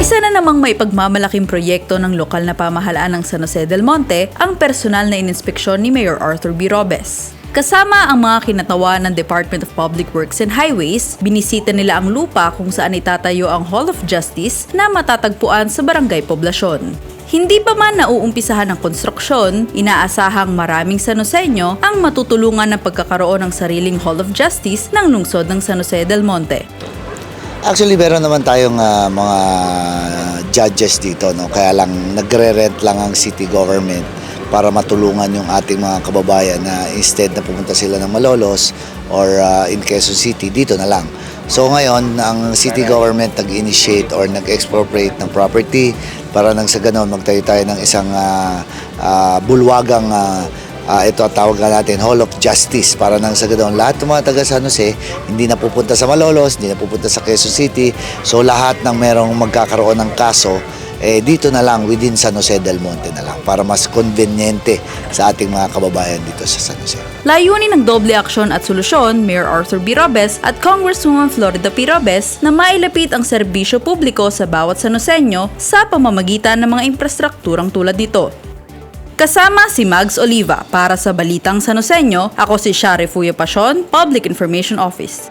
Isa na namang may pagmamalaking proyekto ng lokal na pamahalaan ng San Jose del Monte ang personal na ininspeksyon ni Mayor Arthur B. Robes. Kasama ang mga kinatawa ng Department of Public Works and Highways, binisita nila ang lupa kung saan itatayo ang Hall of Justice na matatagpuan sa Barangay Poblasyon. Hindi pa man nauumpisahan ang konstruksyon, inaasahang maraming San Joseño ang matutulungan ng pagkakaroon ng sariling Hall of Justice ng lungsod ng San Jose del Monte. Actually, meron naman tayong ah, mga judges dito, no? Kaya lang nagre-rent lang ang city government para matulungan yung ating mga kababayan na instead na pumunta sila ng Malolos or ah, in Quezon City, dito na lang. So ngayon, ang city government nag-initiate or nag-expropriate ng property para nang sa ganon magtayo tayo ng isang ah, ah, bulwagang ah, Ah, ito tawag nga natin Hall of Justice para nang sa ganoon lahat ng mga taga San Jose hindi na pupunta sa Malolos, hindi na pupunta sa Quezon City. So lahat ng merong magkakaroon ng kaso eh dito na lang within San Jose del Monte na lang para mas conveniente sa ating mga kababayan dito sa San Jose. Layunin ng doble aksyon at solusyon, Mayor Arthur B. Robes at Congresswoman Florida P. Robes na mailapit ang serbisyo publiko sa bawat Sanoseño sa pamamagitan ng mga infrastrukturang tulad nito. Kasama si Mags Oliva para sa Balitang Sanoseño, ako si Shari Fuyo Pasion, Public Information Office.